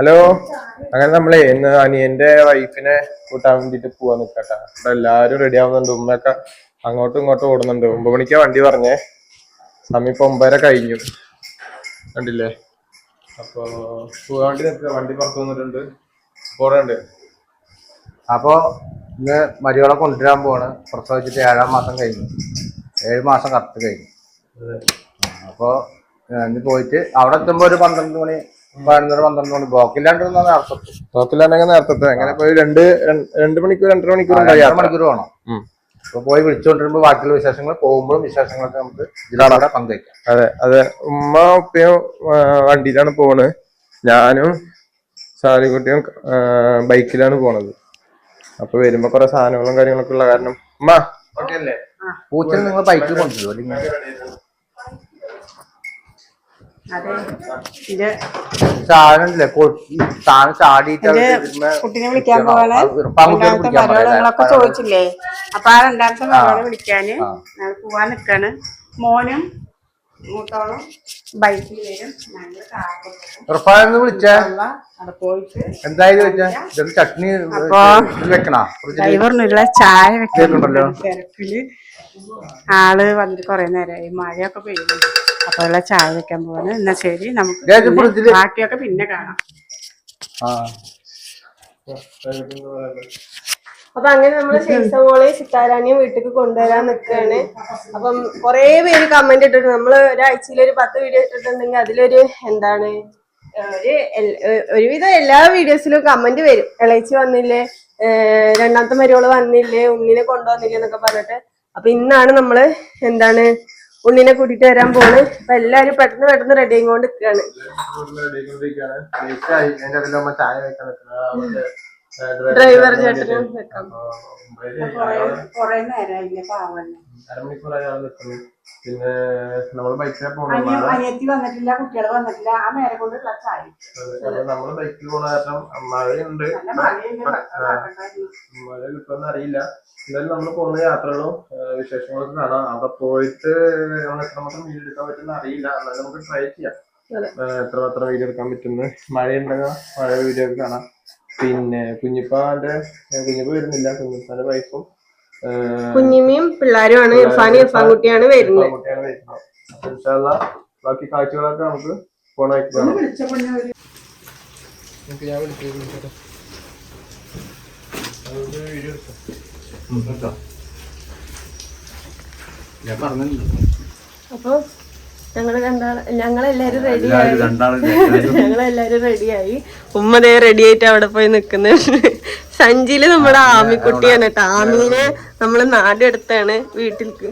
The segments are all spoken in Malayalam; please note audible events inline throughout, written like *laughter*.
ഹലോ? അങ്ങനെ നമ്മളെ ഇന്ന് അനിയന്റെ വൈഫിനെ കൂട്ടാൻ വേണ്ടിട്ട് പോവാൻ നിക്കട്ടെ. ഇവിടെ എല്ലാരും റെഡി ആവുന്നുണ്ട്. ഉമ്മയൊക്കെ അങ്ങോട്ടും ഇങ്ങോട്ടും ഓടുന്നുണ്ട്. ഒമ്പത് മണിക്കാ വണ്ടി പറഞ്ഞേ. സമയം ഇപ്പൊ ഒമ്പതര കഴിഞ്ഞു. കണ്ടില്ലേ? അപ്പൊ പോകാൻ വേണ്ടി നിൽക്കുക. വണ്ടി പുറത്തു വന്നിട്ടുണ്ട്. പോറുണ്ട് അപ്പോ ഇന്ന് മരിയോളെ കൊണ്ടുവരാൻ പോവാണ്. പ്രസവിച്ചിട്ട് ഏഴാം മാസം കഴിഞ്ഞു. ഏഴ് മാസം കറക്റ്റ് കഴിഞ്ഞു. അപ്പോൾ ഇന്ന് പോയിട്ട് അവിടെ എത്തുമ്പോൾ ഒരു പന്ത്രണ്ട് മണി പതിനൊന്നര പന്ത്രണ്ട് മണി ബ്ലോക്കില്ലാണ്ട് നേരത്തെ നോക്കില്ലാണ്ടെങ്കിൽ നേരത്തെ അങ്ങനെ പോയി? രണ്ട് രണ്ട് മണിക്കൂർ രണ്ടര മണിക്കൂർ രണ്ടര. മണിക്കൂർ വേണം. അപ്പൊ പോയി വിളിച്ചുകൊണ്ടിരുമ്പോ ബാക്കിയുള്ള വിശേഷങ്ങൾ പോകുമ്പോഴും വിശേഷങ്ങളൊക്കെ നമുക്ക് ഇതിലൂടെ പങ്കുവയ്ക്കാം. അതെ അതെ. ഉമ്മ ഉപ്പയും വണ്ടിയിലാണ് പോണ്. ഞാനും സാലിക്കുട്ടിയും ബൈക്കിലാണ് പോണത്. അപ്പൊ വരുമ്പോ കുറെ സാധനങ്ങളും കാര്യങ്ങളൊക്കെ ഉള്ള കാരണം. ഉമ്മ. ഓക്കെ അല്ലേ? പൂച്ചനെ നിങ്ങൾ ബൈക്കിൽ കൊണ്ടുവരുമോ അല്ലെങ്കിൽ കുട്ടീനെ വിളിക്കാൻ രണ്ടാമത്തെ ചോദിച്ചില്ലേ? അപ്പൊ ആ രണ്ടാമത്തെ മകളെ വിളിക്കാന്. ഞങ്ങൾ പോവാൻ നിക്കാണ്. മോനും മൂത്തോളും ബൈക്കിൽ വരും. ഞങ്ങൾ വിളിച്ചേ. എന്തായാലും ചട്നി വെക്കണോ? ഡ്രൈവറിനുള്ള ചായ വെക്കണ്ടല്ലോ തിരക്കിൽ. ആൾ വന്നിട്ട് കൊറേ നേരമായി മഴയൊക്കെ പെയ്യുന്നു അപ്പൊ ഉള്ള ചായ വെക്കാൻ പോവാണ്. എന്നാ ശരി നമുക്ക് ബാക്കിയൊക്കെ പിന്നെ കാണാം. ആ. അപ്പൊ അങ്ങനെ നമ്മൾ ശേഷമോളെ സിത്താരാണിയും വീട്ടിലേക്ക് കൊണ്ടുവരാൻ നിൽക്കുകയാണ് അപ്പം കൊറേ പേര് കമന്റ് ഇട്ടിട്ടുണ്ട് നമ്മൾ ഒരാഴ്ചയിൽ ഒരു പത്ത് വീഡിയോ ഇട്ടിട്ടുണ്ടെങ്കിൽ അതിലൊരു എന്താണ് ഒരു ഒരുവിധം എല്ലാ വീഡിയോസിലും കമന്റ് വരും. ഇളയിച്ച് വന്നില്ലേ? രണ്ടാമത്തെ മരുവൾ വന്നില്ലേ? ഉണ്ണിനെ കൊണ്ടുവന്നില്ലേ? എന്നൊക്കെ പറഞ്ഞിട്ട്. അപ്പൊ ഇന്നാണ് നമ്മൾ എന്താണ് ഉണ്ണിനെ കൂട്ടിട്ട് വരാൻ പോണ്. അപ്പൊ എല്ലാരും പെട്ടെന്ന് പെട്ടെന്ന് റെഡി ആയിക്കൊണ്ട് നിൽക്കുകയാണ് ഡ്രൈവർ ചേട്ടനും വെക്കാം കൊറേ നേരമായി പാവന്നെ അരമണിക്കൂറായി ആൾ നിൽക്കുന്നു പിന്നെ നമ്മൾ ബൈക്കിലെ അനിയത്തി വന്നിട്ടില്ല കുട്ടികൾ വന്നിട്ടില്ല. ആ നേരം കൊണ്ട് ക്ലച്ച് ആയി നമ്മൾ ബൈക്കിൽ പോണ കാരണം മഴയുണ്ട്. മഴ കിട്ടുമെന്ന് അറിയില്ല. എന്തായാലും നമ്മൾ പോകുന്ന യാത്രകളും വിശേഷങ്ങളൊക്കെ കാണാം. അവിടെ പോയിട്ട് നമ്മൾ എത്രമാത്രം വീഡിയോ എടുക്കാൻ പറ്റുന്ന അറിയില്ല. എന്നാലും നമുക്ക് ട്രൈ ചെയ്യാം. എത്രമാത്രം വീഡിയോ എടുക്കാൻ പറ്റുന്നു മഴയുണ്ടെങ്കിൽ മഴ വീഡിയോ ഒക്കെ കാണാം. പിന്നെ കുഞ്ഞിപ്പാന്റെ കുഞ്ഞിപ്പ വരുന്നില്ല. കുഞ്ഞിപ്പാന്റെ വൈഫും കുഞ്ഞിമ്മയും പിള്ളേരുമാണ്. ഇർഫാനും ഇർഫാൻ കുട്ടിയാണ് വരുന്നത്. കുട്ടിയാണ് വരുന്നത്. അപ്പൊ ഇൻഷാ അല്ലാ ബാക്കി കാഴ്ചകളൊക്കെ നമുക്ക് നമുക്ക് ഞാൻ വിളിച്ചു വീഡിയോ എടുക്കാം ഞാൻ രണ്ടാൾ ഞങ്ങളെല്ലാരും റെഡിയായി *laughs* ഞങ്ങളെല്ലാരും റെഡിയായി ഉമ്മ ദേ റെഡി ആയിട്ട് അവിടെ പോയി നിക്കുന്നുണ്ട് *laughs* സഞ്ചിയിൽ നമ്മുടെ ആമിക്കുട്ടിയാണ് കേട്ടോ ആമീനെ നമ്മൾ നാടെടുത്താണ് വീട്ടിലേക്ക്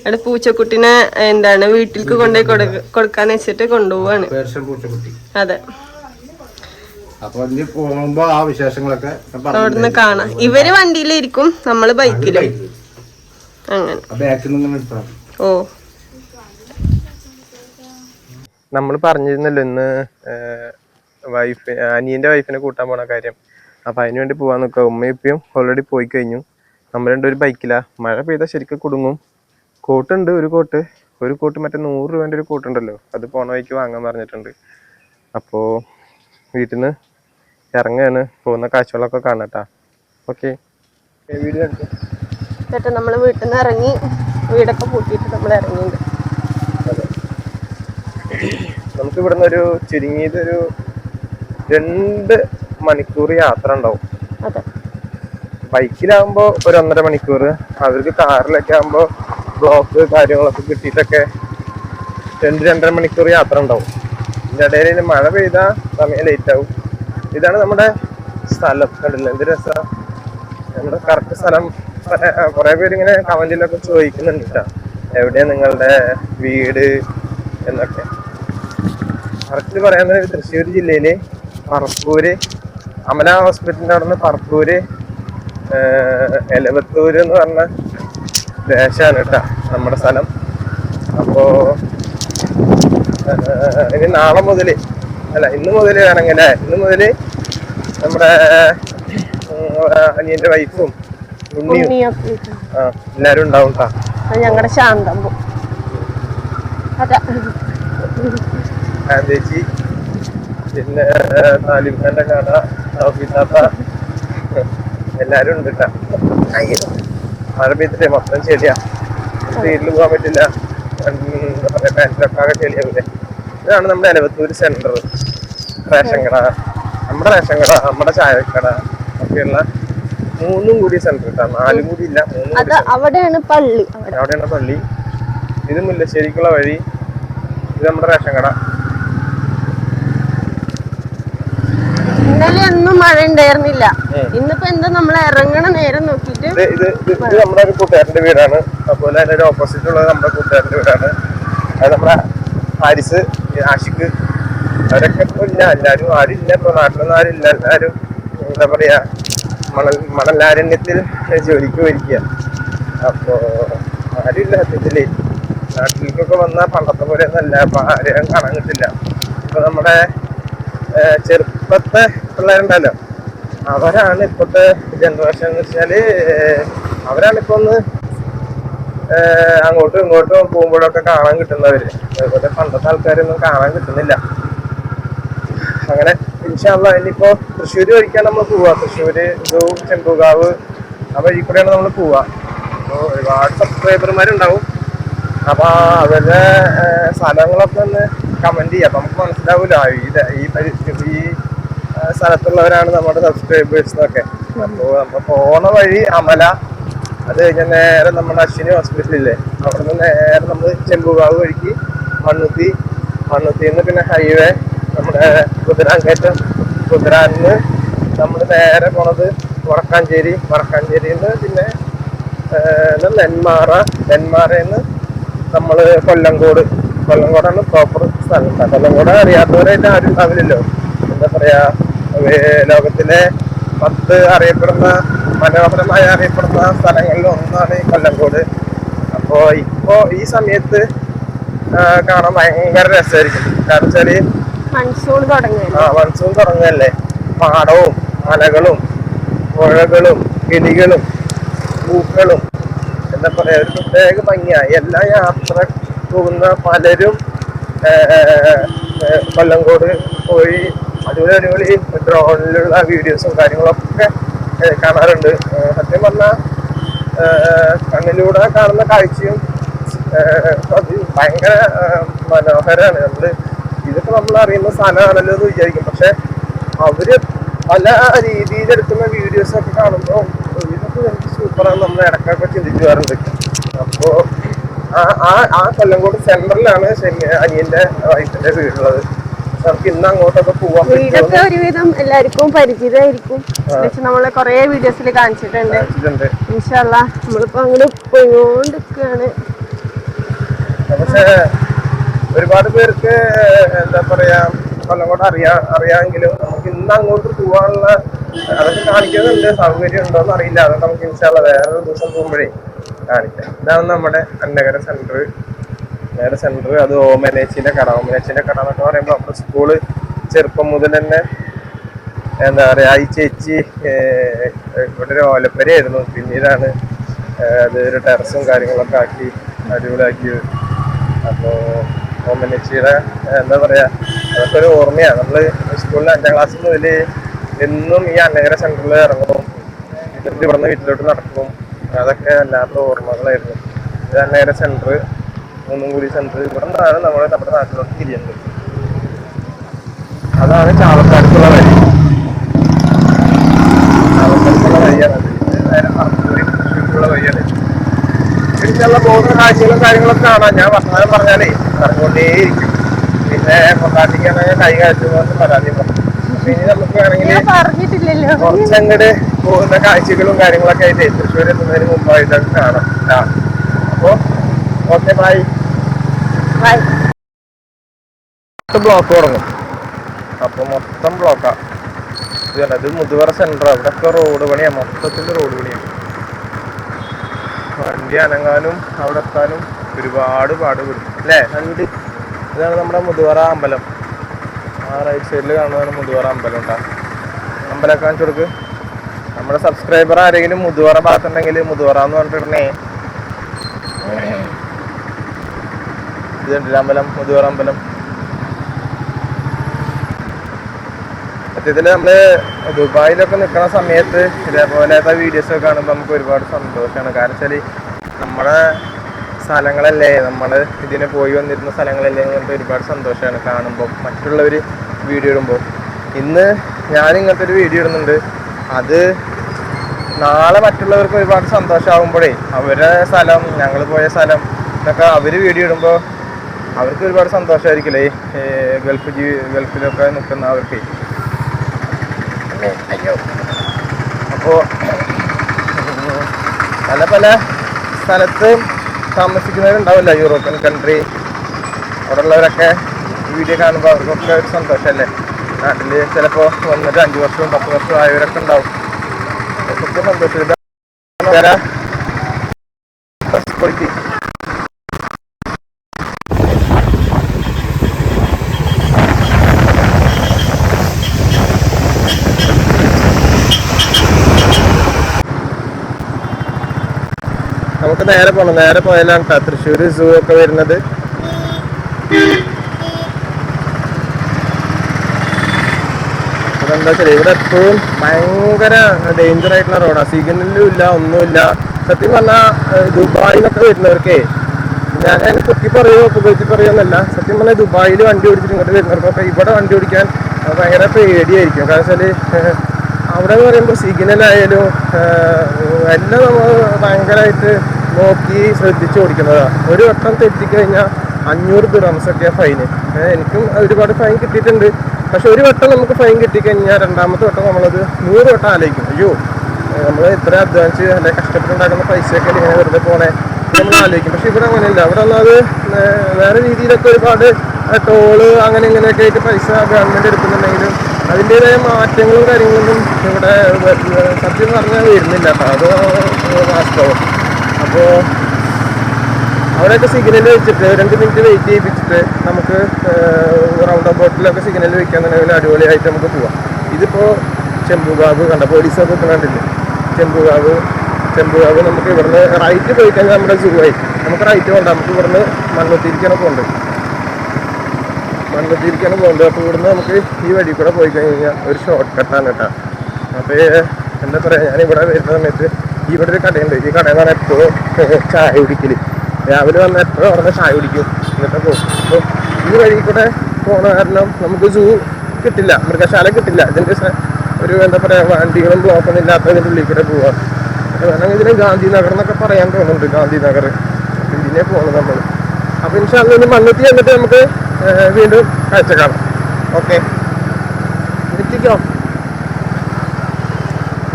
അവിടെ പൂച്ചക്കുട്ടിനെ എന്താണ് വീട്ടിലേക്ക് കൊണ്ടുപോയി കൊടുക്ക- കൊടുക്കാന്ന് വെച്ചിട്ട് കൊണ്ടുപോവാണ്. അതെ. പോകുമ്പോ ആ വിശേഷങ്ങളൊക്കെ ഞാൻ അവിടുന്ന് കാണാം. ഇവർ വണ്ടിയിലിരിക്കും നമ്മൾ ബൈക്കിലും അങ്ങനെ. ഓ. നമ്മൾ പറഞ്ഞിരുന്നല്ലോ ഇന്ന് വൈഫ് അനിയന്റെ വൈഫിനെ കൂട്ടാൻ പോണ കാര്യം. അപ്പൊ അതിന് വേണ്ടി പോവാൻ നിൽക്കുക ഉമ്മയും ഇപ്പയും ഓൾറെഡി പോയി കഴിഞ്ഞു. നമ്മൾ ഒരു ബൈക്കിലാ മഴ പെയ്താൽ ശരിക്കും കുടുങ്ങും. കോട്ടുണ്ട് ഒരു കോട്ട്. ഒരു കോട്ട് മറ്റേ നൂറ് രൂപേന്റെ ഒരു കോട്ടുണ്ടല്ലോ അത് പോണ വഴിക്ക് വാങ്ങാൻ പറഞ്ഞിട്ടുണ്ട്. അപ്പോൾ വീട്ടിൽ നിന്ന് ഇറങ്ങുകയാണ് പോകുന്ന കാഴ്ചകളൊക്കെ കാണട്ടാ. ഓക്കെ വീഡിയോ ചേട്ടാ നമ്മൾ വീട്ടിൽ നിന്ന് ഇറങ്ങി വീടൊക്കെ പൂട്ടിയിട്ട് നമ്മൾ ഇറങ്ങിയിട്ടുണ്ട്. നമുക്ക് ഇവിടുന്ന് ഒരു ചുരുങ്ങിയത് ഒരു രണ്ട് മണിക്കൂർ യാത്ര ഉണ്ടാവും. ബൈക്കിലാകുമ്പോ ഒരു ഒന്നര മണിക്കൂർ അവർക്ക് കാറിലൊക്കെ ആകുമ്പോ ബ്ലോക്ക് കാര്യങ്ങളൊക്കെ കിട്ടിയിട്ടൊക്കെ രണ്ട് രണ്ടര മണിക്കൂർ യാത്ര ഉണ്ടാവും. ഇതിന്റെ ഇടയിൽ മഴ പെയ്താ സമയം ലേറ്റ് ആവും. ഇതാണ് നമ്മുടെ സ്ഥലം കണ്ടില്ല? എന്ത് രസ? നമ്മുടെ കറക്റ്റ് സ്ഥലം. *laughs* കുറെ പേര് ഇങ്ങനെ കമന്റിലൊക്കെ ചോദിക്കുന്നുണ്ട്. എവിടെയാ നിങ്ങളുടെ വീട് എന്നൊക്കെ. കറക്റ്റ് പറയാൻ തൃശ്ശൂർ ജില്ലയിലെ പറപ്പൂര് അമല ഹോസ്പിറ്റലിന്റെ അവിടെ നിന്ന് പറപ്പൂര് എലവത്തൂര് എന്ന് പറഞ്ഞ ദേശമാണ് കേട്ടോ നമ്മുടെ സ്ഥലം. അപ്പോ ഏഹ് ഇനി നാളെ മുതൽ അല്ല ഇന്ന് മുതൽ വേണമെങ്കിൽ ഇന്ന് മുതൽ നമ്മുടെ അനിയന്റെ വൈഫും ഉണ്ണിയും ആ, എല്ലാരും ഉണ്ടാവും ഞങ്ങളുടെ ശാന്തം. അതാ. ചേച്ചി പിന്നെ താലിബാന്റെ കട ഔഫീസാത്ത എല്ലാരും ഉണ്ട് കേട്ടോ. മഴ പെയ്തിട്ടേ മൊത്തം ചെടിയാ വീട്ടിൽ പോകാൻ പറ്റില്ല. എന്താ പറയാ പാന്റിലൊക്കെ ആകെ ചെളിയാവില്ലേ ഇതാണ് നമ്മുടെ എലവത്തൂര് സെന്റർ. റേഷൻ കട. നമ്മുടെ റേഷൻ കട നമ്മുടെ ചായക്കട ഒക്കെയുള്ള മൂന്നും കൂടി സെന്റർ കേട്ടോ നാലും കൂടി ഇല്ല മൂന്നും അവിടെയാണ് പള്ളി. അവിടെയാണ് പള്ളി. ഇത് മുല്ലശ്ശേരിക്കുള്ള വഴി. ഇത് നമ്മുടെ റേഷൻ കട. ഇന്നലെ ഒന്നും മഴ ഉണ്ടായിരുന്നില്ല. ഇന്നിപ്പോ എന്താ നമ്മൾ ഇറങ്ങണ നേരം നോക്കിട്ട് ഇത് നമ്മുടെ ഒരു കൂട്ടുകാരന്റെ വീടാണ്. അതുപോലെ അതിന്റെ ഓപ്പോസിറ്റ് ഉള്ളത് നമ്മുടെ കൂട്ടുകാരന്റെ വീടാണ്. അത് നമ്മുടെ ഹാരിസ് ആഷിക്ക് അവരൊക്കെ ഇല്ല. എല്ലാരും ആരും ഇല്ല. ഇപ്പൊ നാട്ടിലൊന്നും എല്ലാരും എന്താ പറയാ മണൽ മണലാരണ്യത്തിൽ ജോലിക്ക് വരിക അപ്പോ ആരും ഇല്ല സത്യത്തിൽ നാട്ടിലേക്കൊക്കെ വന്നാൽ പണ്ടത്തെ പോലെ ഒന്നല്ല. അപ്പൊ ആരെയും കാണാൻ കിട്ടില്ല. ഇപ്പൊ നമ്മുടെ ചെറുപ്പത്തെ പിള്ളേരുണ്ടല്ലോ. അവരാണ് ഇപ്പോഴത്തെ ജനറേഷൻ എന്ന് വെച്ചാൽ അവരാണ് ഇപ്പൊ ഒന്ന് അങ്ങോട്ടും ഇങ്ങോട്ടും പോകുമ്പോഴൊക്കെ കാണാൻ കിട്ടുന്നവര്. അതുപോലെ പണ്ടത്തെ ആൾക്കാരൊന്നും കാണാൻ കിട്ടുന്നില്ല. അങ്ങനെ ഇൻഷാല്ല ഇനിയിപ്പോ തൃശ്ശൂര് കഴിക്കാൻ നമ്മൾ പോവാ. തൃശ്ശൂര് ഇതു ചെമ്പൂകാവ് ആ വഴി കൂടെയാണ് നമ്മൾ പോവാ. അപ്പോൾ ഒരുപാട് സബ്സ്ക്രൈബർമാരുണ്ടാവും അപ്പൊ അവരുടെ സ്ഥലങ്ങളൊക്കെ ഒന്ന് കമന്റ് ചെയ്യാം നമുക്ക് മനസ്സിലാവൂല ഇത് ഈ ഈ സ്ഥലത്തുള്ളവരാണ് നമ്മുടെ സബ്സ്ക്രൈബേഴ്സ് എന്നൊക്കെ അപ്പോൾ നമ്മൾ പോണ വഴി അമല അത് കഴിഞ്ഞ നേരെ നമ്മുടെ അശ്വിനി ഹോസ്പിറ്റലില്ലേ അവിടെ നിന്ന് നേരെ നമ്മൾ ചെമ്പുകാവ് വഴിക്ക് മണ്ണുത്തി മണ്ണുത്തിന്ന് പിന്നെ ഹൈവേ നമ്മുടെ കുതിരാങ്കേറ്റം കുതിരാനിന്ന് നമ്മൾ നേരെ പോണത് വടക്കാഞ്ചേരി വടക്കാഞ്ചേരിയിൽ നിന്ന് പിന്നെ നെന്മാറ നെന്മാറയിൽ നിന്ന് നമ്മൾ കൊല്ലങ്കോട് കൊല്ലങ്കോടാണ് പ്രോപ്പർ സ്ഥലം കൊല്ലംകോട് അറിയാത്തവരെ അറിയാത്തവരായിട്ട് ആരും ഉണ്ടാവില്ലല്ലോ. എന്താ പറയാ ലോകത്തിലെ പത്ത് അറിയപ്പെടുന്ന മനോഹരമായി അറിയപ്പെടുന്ന സ്ഥലങ്ങളിൽ ഒന്നാണ് ഈ കൊല്ലംകോട്. അപ്പോ ഇപ്പോ ഈ സമയത്ത് കാണാൻ ഭയങ്കര രസമായിരിക്കും. കാരണം വെച്ചാൽ മൺസൂൺ ആ മൺസൂൺ തുടങ്ങല്ലേ പാടവും മലകളും പുഴകളും കിളികളും പൂക്കളും എന്താ പറയാ ഒരു പ്രത്യേക ഭംഗിയായി എല്ലാ യാത്ര പോകുന്ന പലരും കൊല്ലംകോട് പോയി അടിപൊളി അടിപൊളി ഡ്രോണിലുള്ള വീഡിയോസും കാര്യങ്ങളൊക്കെ കാണാറുണ്ട്. സത്യം പറഞ്ഞാൽ കണ്ണിലൂടെ കാണുന്ന കാഴ്ചയും ഭയങ്കര മനോഹരമാണ് നമ്മൾ ഇതൊക്കെ നമ്മൾ അറിയുന്ന സ്ഥലമാണല്ലോ എന്ന് വിചാരിക്കും. പക്ഷെ അവർ പല രീതിയിൽ എടുക്കുന്ന വീഡിയോസ് ഒക്കെ കാണുമ്പോൾ ഇതൊക്കെ എനിക്ക് സൂപ്പറാണ് നമ്മൾ ഇടക്കൊക്കെ ചിന്തിച്ചു വരാറുണ്ട് അപ്പോ ആ ആ കൊല്ലം കൊല്ലംകോട് സെന്ററിലാണ് അനിയന്റെ വൈഫിന്റെ വീടുള്ളത്. നമുക്ക് ഇന്ന് അങ്ങോട്ടൊക്കെ പോവാൻ വീടൊക്കെ ഒരുവിധം എല്ലാവർക്കും പരിചിതമായിരിക്കും. നമ്മൾ കൊറേ വീഡിയോസിൽ കാണിച്ചിട്ടുണ്ട്. ഇൻഷല്ല നമ്മളിപ്പോ അങ്ങോട്ട് പോയോണ്ടിരിക്കാണ്. പക്ഷേ ഒരുപാട് പേർക്ക് എന്താ പറയാ കൊല്ലംകോട് അറിയാ അറിയാമെങ്കിലും നമുക്ക് ഇന്ന് അങ്ങോട്ട് പോവാനുള്ള അതൊക്കെ കാണിക്കുന്നുണ്ട്. സൗകര്യം ഉണ്ടോന്ന് അറിയില്ല. അതുകൊണ്ട് നമുക്ക് ഇൻഷാല്ല വേറൊരു ദിവസം പോകുമ്പോഴേ. കാണിക്കാം. ഇതാണ് നമ്മുടെ അന്നഗര സെന്റർ അന്നകര സെന്റർ അത് ഓമനേച്ചിന്റെ കട. ഓമനേച്ചിന്റെ കട എന്നൊക്കെ പറയുമ്പോൾ നമ്മുടെ സ്കൂൾ ചെറുപ്പം മുതൽ തന്നെ എന്താ പറയാ ഈ ചേച്ചി ഇവിടെ ഒരു ഓലപ്പരയായിരുന്നു പിന്നീടാണ് അത് ഒരു ടെറസും കാര്യങ്ങളൊക്കെ ആക്കി അടിപൊളിയാക്കിയത് അപ്പോ ഓമനേച്ചിയുടെ എന്താ പറയാ അതൊക്കെ ഒരു ഓർമ്മയാണ് നമ്മൾ സ്കൂളിൽ അഞ്ചാം ക്ലാസ് മുതൽ എന്നും ഈ അന്നഗര സെന്ററിൽ ഇറങ്ങും. ഇവിടുന്ന് വീട്ടിലോട്ട് നടക്കും. അതൊക്കെ വല്ലാത്ത ഓർമ്മകളായിരുന്നു. ഇത് നേരെ സെന്റർ ഒന്നും കൂടി സെന്റർ ഇവിടെ നിന്നാണ് നമ്മൾ നമ്മുടെ നാട്ടിലോട്ട് തിരിയുന്നത്. അതാണ് ചാവക്കാടത്തുള്ള വഴി. ചാവക്കാടത്തുള്ള വഴിയാണ് വഴിയാണ്. ഇടിച്ചുള്ള പോകുന്ന കാഴ്ചകളും കാര്യങ്ങളൊക്കെ കാണാം. ഞാൻ വർത്തമാനം പറഞ്ഞാലേ പറഞ്ഞുകൊണ്ടേയിരിക്കും പിന്നെ കൊണ്ടാട്ടിക്കാണെങ്കിൽ കൈ കാഴ്ച പരാതി പറഞ്ഞു ഇനി നമുക്ക് വേണമെങ്കിൽ പറഞ്ഞിട്ടില്ലല്ലോ. കുറച്ചങ്ങട് പോകുന്ന കാഴ്ചകളും കാര്യങ്ങളൊക്കെ ആയിട്ട് തൃശ്ശൂർ എത്തുന്നതിന് മുമ്പായിട്ടൊക്കെ കാണാം. ട്ടാ. അപ്പൊ ഓക്കെ ബൈ ബൈ ബ്ലോക്ക് തുടങ്ങും. അപ്പൊ മൊത്തം ബ്ലോക്കാ ഇത് കണ്ടോ, ഇത് മുതുവറ സെന്റർ അവിടെയൊക്കെ റോഡ് പണിയാ. മൊത്തത്തിൽ റോഡ് പണിയാ. വണ്ടി അനങ്ങാനും അവിടെ എത്താനും ഒരുപാട് പാടുപെടും. അല്ലേ? രണ്ട് ഇതാണ് നമ്മുടെ മുതുവറ അമ്പലം. ആ റൈറ്റ് സൈഡിൽ കാണുന്നതാണ് മുതുവറ അമ്പലം ഉണ്ടാ അമ്പലമൊക്കെ കാണിച്ചു കൊടുക്ക്. നമ്മുടെ സബ്സ്ക്രൈബർ ആരെങ്കിലും മുതുവറ ഭാഗത്തുണ്ടെങ്കിൽ മുതുവറ എന്ന് പറഞ്ഞിട്ടുണ്ടേ ഇതുണ്ടല്ലോ അമ്പലം? മുതുവറ അമ്പലം. സത്യത്തിൽ നമ്മൾ ദുബായിലൊക്കെ നിൽക്കുന്ന സമയത്ത് ഇതേപോലത്തെ വീഡിയോസ് ഒക്കെ കാണുമ്പോൾ നമുക്ക് ഒരുപാട് സന്തോഷമാണ് കാരണം വെച്ചാൽ നമ്മുടെ സ്ഥലങ്ങളല്ലേ? നമ്മൾ ഇതിന് പോയി വന്നിരുന്ന സ്ഥലങ്ങളല്ലേ ഇങ്ങനത്തെ ഒരുപാട് സന്തോഷമാണ് കാണുമ്പോൾ മറ്റുള്ളവർ വീഡിയോ ഇടുമ്പോൾ ഇന്ന് ഞാൻ ഇങ്ങനത്തെ ഒരു വീഡിയോ ഇടുന്നുണ്ട്. അത് നാളെ മറ്റുള്ളവർക്ക് ഒരുപാട് സന്തോഷമാകുമ്പോഴേ അവരുടെ സ്ഥലം ഞങ്ങൾ പോയ സ്ഥലം എന്നൊക്കെ അവർ വീഡിയോ ഇടുമ്പോൾ അവർക്ക് ഒരുപാട് സന്തോഷമായിരിക്കില്ലേ ഗൾഫ് ജീ ഗൾഫിലൊക്കെ നിൽക്കുന്നവർക്ക് അയ്യോ. അപ്പോൾ പല പല സ്ഥലത്ത് താമസിക്കുന്നവരുണ്ടാവില്ല യൂറോപ്യൻ കൺട്രി അവിടെ ഈ വീഡിയോ കാണുമ്പോൾ അവർക്കൊക്കെ ഒരു സന്തോഷമല്ലേ നാട്ടിൽ ചിലപ്പോൾ വന്നിട്ട് അഞ്ച് വർഷവും പത്ത് വർഷവും ആയവരൊക്കെ ഉണ്ടാവും. അവർക്കൊക്കെ സന്തോഷം ഇതാ വേറെ പൊളിക്ക്. നമുക്ക് നേരെ പോണം. നേരെ പോയാലാണ് തൃശ്ശൂര് തൃശ്ശൂർ സൂ ഒക്കെ വരുന്നത്. എന്താ വെച്ചാൽ ഇവിടെ എപ്പോഴും ഭയങ്കര ഡേഞ്ചർ ആയിട്ടുള്ള റോഡാണ് സിഗ്നലും ഇല്ല ഒന്നുമില്ല സത്യം പറഞ്ഞാൽ ദുബായിലൊക്കെ വരുന്നവർക്ക് ഞാൻ അതിനെ പൊക്കി പറയുമോ പുകഴ്ത്തി പറയുമെന്നല്ല സത്യം പറഞ്ഞാൽ ദുബായിൽ വണ്ടി ഓടിച്ചിട്ട് ഇങ്ങോട്ട് വരുന്നവർക്കൊക്കെ ഇവിടെ വണ്ടി ഓടിക്കാൻ ഭയങ്കര പേടിയായിരിക്കും. കാരണം വെച്ചാൽ അവിടെ എന്ന് പറയുമ്പോൾ സിഗ്നലായാലും എല്ലാം നമ്മൾ ഭയങ്കരമായിട്ട് നോക്കി ശ്രദ്ധിച്ച് ഓടിക്കുന്നതാണ് ഒരു വട്ടം തെറ്റിക്കഴിഞ്ഞാൽ അഞ്ഞൂറ് ദിറംസൊക്കെ ഫൈന്. എനിക്കും ഒരുപാട് ഫൈൻ കിട്ടിയിട്ടുണ്ട്. പക്ഷെ ഒരു വട്ടം നമുക്ക് ഫൈൻ കിട്ടിക്കഴിഞ്ഞാൽ രണ്ടാമത്തെ വട്ടം നമ്മളത് നൂറ് വട്ടം ആലോചിക്കും. അയ്യോ നമ്മൾ ഇത്ര അധ്വാനിച്ച് അല്ലെ കഷ്ടപ്പെട്ടുണ്ടാക്കുന്ന പൈസയൊക്കെ ഇങ്ങനെ വെറുതെ പോണേ നമ്മൾ ആലോചിക്കും. പക്ഷെ ഇവിടെ അങ്ങനെയല്ല. അവിടെ ഒന്നത് വേറെ രീതിയിലൊക്കെ ഒരുപാട് ടോൾ അങ്ങനെ ഇങ്ങനെയൊക്കെ ആയിട്ട് പൈസ ഗവൺമെന്റ് എടുക്കുന്നുണ്ടെങ്കിലും അതിന്റെതായ മാറ്റങ്ങളും കാര്യങ്ങളൊന്നും ഇവിടെ സത്യം പറഞ്ഞാൽ വരുന്നില്ല. കേട്ടോ അത് വാസ്തവം. അപ്പോൾ അവിടെയൊക്കെ സിഗ്നൽ വെച്ചിട്ട് രണ്ട് മിനിറ്റ് വെയിറ്റ് ചെയ്യിപ്പിച്ചിട്ട് നമുക്ക് റൗണ്ട് ബോട്ടിലൊക്കെ സിഗ്നൽ വെക്കാന്നുണ്ടെങ്കിൽ അടിപൊളിയായിട്ട് നമുക്ക് പോവാം. ഇതിപ്പോൾ ചെമ്പുകാവ് കണ്ട പോലീസൊക്കെ കണ്ടില്ലേ? ചെമ്പുകാവ് ചെമ്പുകാവ് നമുക്ക് ഇവിടുന്ന് റൈറ്റ് പോയി കഴിഞ്ഞാൽ നമ്മുടെ സൂ നമുക്ക് റൈറ്റ് പോകണ്ട നമുക്ക് ഇവിടുന്ന് മണ്ണുത്തിരിക്കാണ് പോകുന്നത് മണ്ണുത്തിരിക്കാണ് പോകുന്നത് അപ്പോൾ ഇവിടുന്ന് നമുക്ക് ഈ വഴി കൂടെ പോയി കഴിഞ്ഞാൽ ഒരു ഷോർട്ട് കട്ടാണ് കേട്ടോ. അപ്പോൾ എന്താ പറയുക ഞാനിവിടെ വരുന്ന സമയത്ത് ഇവിടെ ഒരു കടയുണ്ട്. ഈ കടയിൽ പറഞ്ഞാൽ എപ്പോഴും *laughs* ചായ കുടിക്കൽ. രാവിലെ വന്ന എപ്പോഴും അവിടെ ചായ കുടിക്കും. എന്നിട്ട് പോകും. അപ്പോൾ ഈ വഴി കൂടെ പോണ കാരണം നമുക്ക് സൂ കിട്ടില്ല. മൃഗശാല കിട്ടില്ല. ഇതിന്റെ ഒരു എന്താ പറയുക വണ്ടികളും ബ്ലോക്കൊന്നും ഇല്ലാത്തതിന്റെ ഉള്ളിൽ കൂടെ പോവാം. വേണമെങ്കിൽ ഇതിന് ഗാന്ധിനഗർ എന്നൊക്കെ പറയാൻ തോന്നുന്നുണ്ട് ഗാന്ധിനഗർ. ഇതിനെ പോകണം നമ്മൾ അപ്പോൾ ഇൻഷാല്ല ഇനി മണ്ണുത്തി എന്നിട്ട് നമുക്ക് വീണ്ടും കാഴ്ച കാണാം. ഓക്കെ. നിർത്തിക്കോ?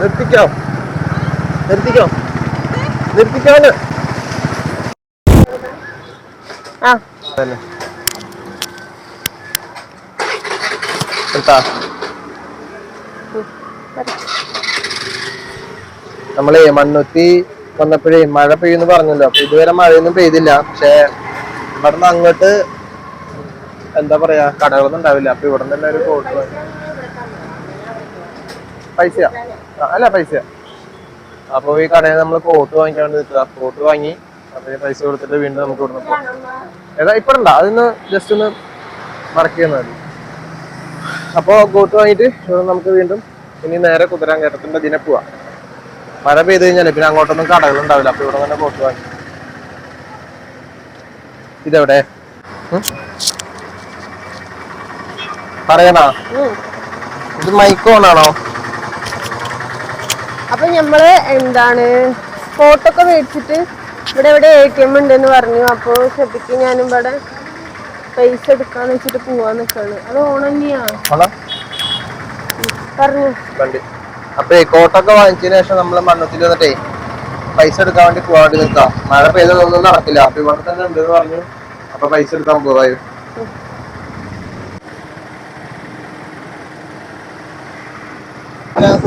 നിർത്തിക്കോ? നിർത്തിക്കോ? നിർത്തിക്കോന്ന്. ആ. നമ്മളേ മണ്ണുത്തി വന്നപ്പോഴേ മഴ പെയ്യുന്നു പറഞ്ഞല്ലോ. അപ്പൊ ഇതുവരെ മഴയൊന്നും പെയ്തില്ല. പക്ഷെ ഇവിടുന്ന് അങ്ങോട്ട് എന്താ പറയാ കടകളൊന്നും ഉണ്ടാവില്ല. അപ്പൊ ഇവിടെ തന്നെ ഒരു കോട്ട് പൈസയാ? അല്ല പൈസയാ? അപ്പൊ ഈ കടയിൽ നമ്മൾ കോട്ട് വാങ്ങിക്കാൻ വേണ്ടി നിൽക്കുക. കോട്ട് വാങ്ങി അപ്പൊ പൈസ കൊടുത്തിട്ട് വീണ്ടും നമുക്ക് ഇവിടുന്ന് പോകാം. ഏതാ ഇപ്പഴണ്ട അതൊന്ന് ജസ്റ്റ് ഒന്ന് മറക്കി ചെയ്യുന്ന മതി. അപ്പോ കോട്ട് വാങ്ങിയിട്ട് ഇവിടെ നമുക്ക് വീണ്ടും ഇനി നേരെ കുതിരാൻ കേട്ടത്തിന്റെ ദിനെ പോവാം. മഴ പെയ്ത് കഴിഞ്ഞാൽ പിന്നെ അങ്ങോട്ടൊന്നും കടകളുണ്ടാവില്ല അപ്പൊ ഇവിടെ തന്നെ കോട്ട് വാങ്ങി. ഇതെവിടെ? പറയണോ? ഇത് മൈക്ക് ഓണാണോ അപ്പൊ നമ്മൾ എന്താണ് ഫോട്ടോ ഒക്കെ മേടിച്ചിട്ട് ഇവിടെ എവിടെ എ ടി എം ഉണ്ടെന്ന് പറഞ്ഞു. അപ്പൊ ശ്രദ്ധിക്ക് ഞാനും ഇവിടെ പൈസ എടുക്കാന്ന് വെച്ചിട്ട് പോവാൻ നിക്കാണ്. അത് ഓണം? തന്നെയാ പറഞ്ഞു അപ്പൊ കോട്ടൊക്കെ വാങ്ങിച്ചതിന് ശേഷം നമ്മൾ മണ്ണത്തിൽ വന്നിട്ടേ പൈസ എടുക്കാൻ വേണ്ടി പോകാൻ വേണ്ടി നിൽക്കാം മഴ പെയ്തതൊന്നും നടക്കില്ല. അപ്പൊ ഇവിടെ തന്നെ ഉണ്ടെന്ന് പറഞ്ഞു. അപ്പൊ പൈസ എടുക്കാൻ പോവായി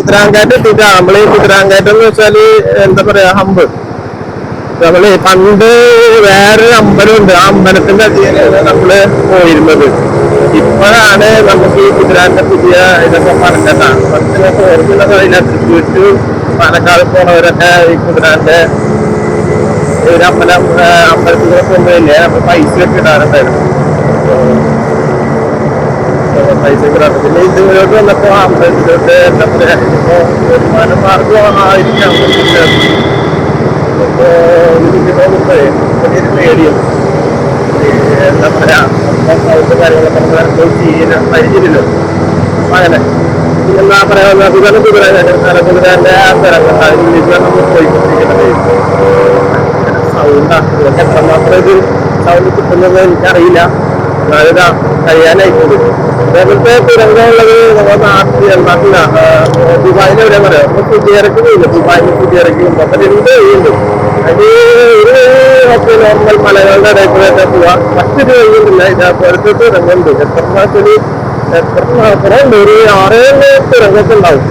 കുതിരാങ്കാറ്റ് എത്തിയിട്ടാ നമ്മൾ കുതിരാങ്കാറ്റ് എന്ന് വെച്ചാൽ എന്താ പറയാ ഹമ്പ്. നമ്മൾ പണ്ട് വേറൊരു അമ്പലമുണ്ട് ആ അമ്പലത്തിന്റെ അധികമാണ് നമ്മൾ പോയിരുന്നത്. ഇപ്പോഴാണ് നമുക്ക് ഈ കുതിരാന്റെ പുതിയ ഇതൊക്കെ പറഞ്ഞതാണ് അറിയില്ല തൃശ്ശൂർ to പാലക്കാട് പോണവരൊക്കെ ഈ കുതിരാന്റെ ഒരു അമ്പലം അമ്പലത്തിലൊക്കെ പോകുമ്പോഴില്ലേ അപ്പൊ പൈസ ഒക്കെ ഇടാറുണ്ടായിരുന്നു. പൈസ പിന്നെ ഇത് ഇതിലോട്ട് വന്നപ്പോൾ അമ്പലത്തിലോട്ട് എന്താ പറയാ ഇപ്പൊ വരുമാന മാർഗം ആയിരിക്കാം ഇപ്പൊ ഇതിന് പോകുമ്പോഴേ വലിയൊരു പേടിയും എന്താ പറയാ സൗണ്ട് കാര്യങ്ങളൊക്കെ നമ്മൾ അനുഭവം ചെയ്യാൻ പരിചയമില്ലല്ലോ അപ്പൊ അങ്ങനെ എന്നാ പറയാ കുതിര കുതിര കുതിരന്റെ ആ സ്ഥലങ്ങൾ നമ്മൾ പോയിക്കൊണ്ടിരിക്കുന്നത് സൗണ്ടാ ഇതൊക്കെ എത്രമാത്രം ഇത് സൗണ്ട് കിട്ടുന്നത് എനിക്കറിയില്ല എന്നാലും കഴിയാനായിട്ടുണ്ട്. അതേപോലത്തെ തുരങ്കമുള്ളത് നമ്മുടെ നാട്ടിൽ നാട്ടില ദുബായിലെ എവിടെ പറയാം? പുതിയറക്ക് പോയില്ല? ദുബായിൽ പുതിയറക്ക് അപ്പൊ രണ്ട് വഴിയുണ്ട് അത് ഒരു മറ്റേ നോർമൽ മലകളുടെ ഇടയിൽ കൂടെ പോവാ. മറ്റൊരു വഴിയുണ്ടില്ല ഇതേപോലത്തെ തുരങ്കമുണ്ട് എത്രമാത്തൊരു എത്ര കുറെ ഒരു ആറേഴ് തുരങ്കൊക്കെ ഉണ്ടാവും.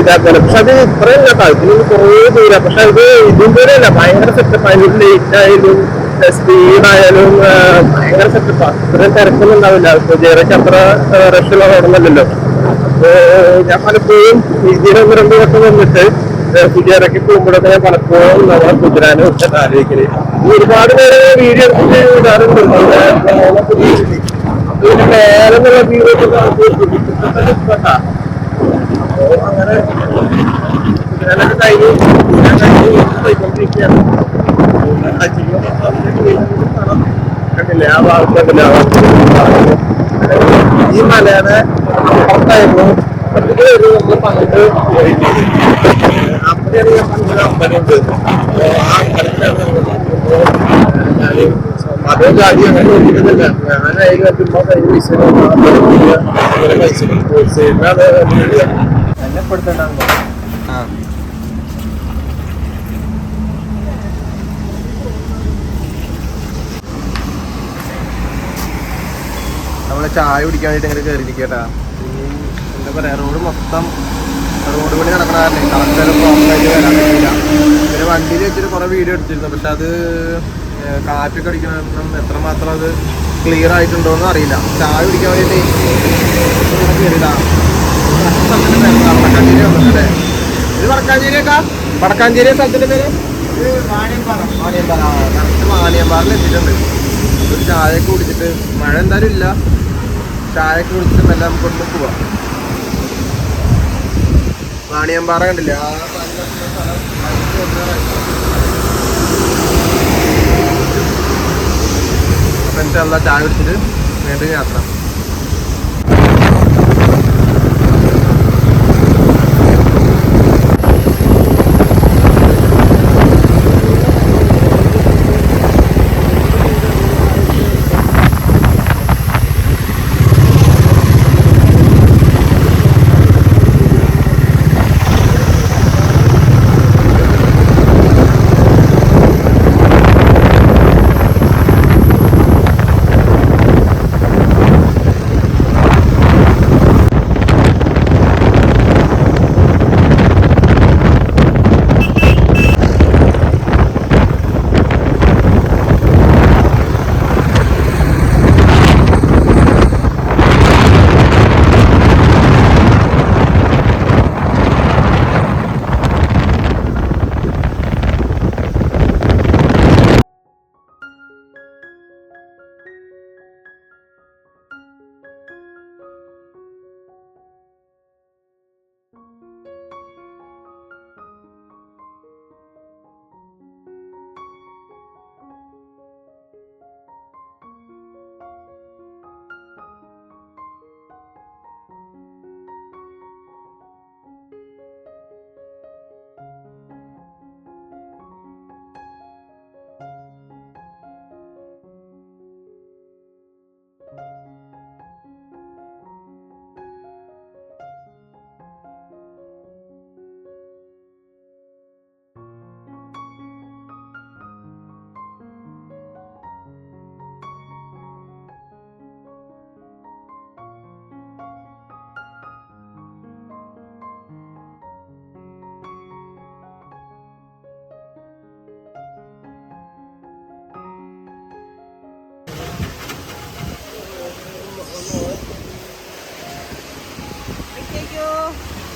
ഇതാക്കണം പക്ഷെ അത് ഇത്രയും കേട്ടോ. ഇതിന് കുറേ ദൂരം. പക്ഷെ അത് ഇതിന്റെ അല്ല ഭയങ്കര സെറ്റപ്പ് അതിന് ലേറ്റ് ആയാലും സ്പീഡായാലും ഭയങ്കര സെറ്റപ്പാ ഇത്രയും തിരക്കൊന്നും ഉണ്ടാവില്ല ജയറയ്ക്ക് അത്ര റഷുള്ള അപ്പൊ ഞാൻ പലപ്പോഴും ഇന്ത്യയിലെ ഒന്ന് രണ്ട് വട്ടം വന്നിട്ട് കുതിരയ്ക്ക് പോകുമ്പോഴൊക്കെ ഞാൻ പലപ്പോഴും നമ്മളെ കുതിരാനെ വെച്ചിട്ട് ആലോചിക്കൽ. ഒരുപാട് പേര് വീഡിയോ എടുത്തിട്ട് ഇടാറുണ്ട്. നമ്മുടെ നമ്മളെ കുതിരയിൽ. അപ്പൊ ഇതിന്റെ മേലെ നിന്നുള്ള വ്യൂ അങ്ങനെ കുതിരയിലൊക്കെ കഴിഞ്ഞു ഞാൻ കഴിഞ്ഞ് കണ്ടില്ലേ ആ ഭാഗത്തുണ്ടല്ലേ ആ ഭാഗത്ത് ഈ മലയുടെ അപ്പുറത്തായിരുന്നു പത്ത് പേര് നമ്മൾ പണ്ട് ഞാൻ പണ്ട് അമ്പലമുണ്ട് ആ അമ്പലത്തിലാണ് ഞാൻ ജാതി അങ്ങനെ നോക്കിയിട്ടില്ല ഞാനായി എത്തുമ്പോ കയ്യിൽ പൈസ അങ്ങനെ പൈസ ഹോൾസെയിലാണ് എന്നെ ചായ കുടിക്കാൻ വേണ്ടിട്ട് ഇങ്ങനെ നിൽക്കട്ടാ എന്താ പറയാ റോഡ് മൊത്തം റോഡ് പണി നടക്കണ കാരണം കറക്റ്റ് പ്രോപ്പറായിട്ട് വരാൻ പറ്റില്ല പിന്നെ വണ്ടിയിൽ വെച്ചിട്ട് കുറെ വീഡിയോ എടുത്തിരുന്നു. പക്ഷെ അത് കാറ്റൊക്കെ അടിക്കണം എത്രമാത്രം അത് ക്ലിയർ ആയിട്ടുണ്ടോ എന്ന് അറിയില്ല. ചായ കുടിക്കാൻ കയറിയതാ വടക്കാഞ്ചേരി വന്നിട്ടല്ലേ ഇത് വടക്കാഞ്ചേരിയൊക്കെ? വടക്കാഞ്ചേരി സ്ഥലത്തിന്റെ പേര്? വാണിയമ്പാറ വാണിയമ്പാറിൽ എത്തിയിട്ടുണ്ട്. ഒരു ചായ കുടിച്ചിട്ട് മഴ എന്തായാലും ഇല്ല. ചായയൊക്കെ എല്ലാം നമുക്ക് നമുക്കൊന്ന് പോവാം. വാണിയമ്പാറ കണ്ടില്ല? ആ. അപ്പൊ എനിക്കല്ല ചായ കുടിച്ചിട്ട് വീണ്ടും യാത്ര.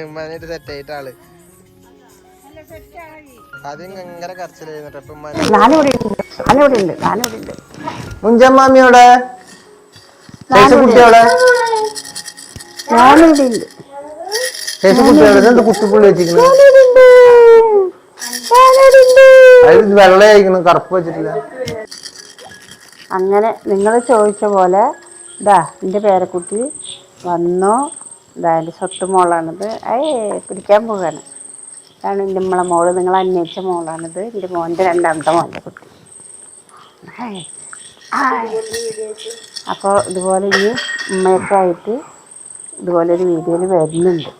ഉമ്മാനായിട്ട് സെറ്റ് ആയിട്ട് ആൾ ആദ്യം ഭയങ്കര കരച്ചിലായിരുന്നു മുഞ്ചമ്മാമിയോടെ കുട്ടിയോടെ? ഞാനിവിടെ എന്ത് കറുപ്പ് വെച്ചിട്ടില്ല. അങ്ങനെ നിങ്ങൾ ചോദിച്ച പോലെ ഇതാ എന്റെ പേരക്കുട്ടി വന്നു? ഇതാ എന്റെ സ്വത്ത് മോളാണിത്. ഏയ് പിടിക്കാൻ പോവാണ് അതാണ് എന്റെ നമ്മളെ മോൾ. നിങ്ങൾ അന്വേഷിച്ച മോളാണിത്. എന്റെ മോന്റെ രണ്ടാമത്തെ മോന്റെ കുട്ടി. അപ്പോൾ ഇതുപോലെ ഇനി ഉമ്മയൊക്കെ ആയിട്ട് ഇതുപോലെ ഒരു വീഡിയോയിൽ വരുന്നുണ്ട്.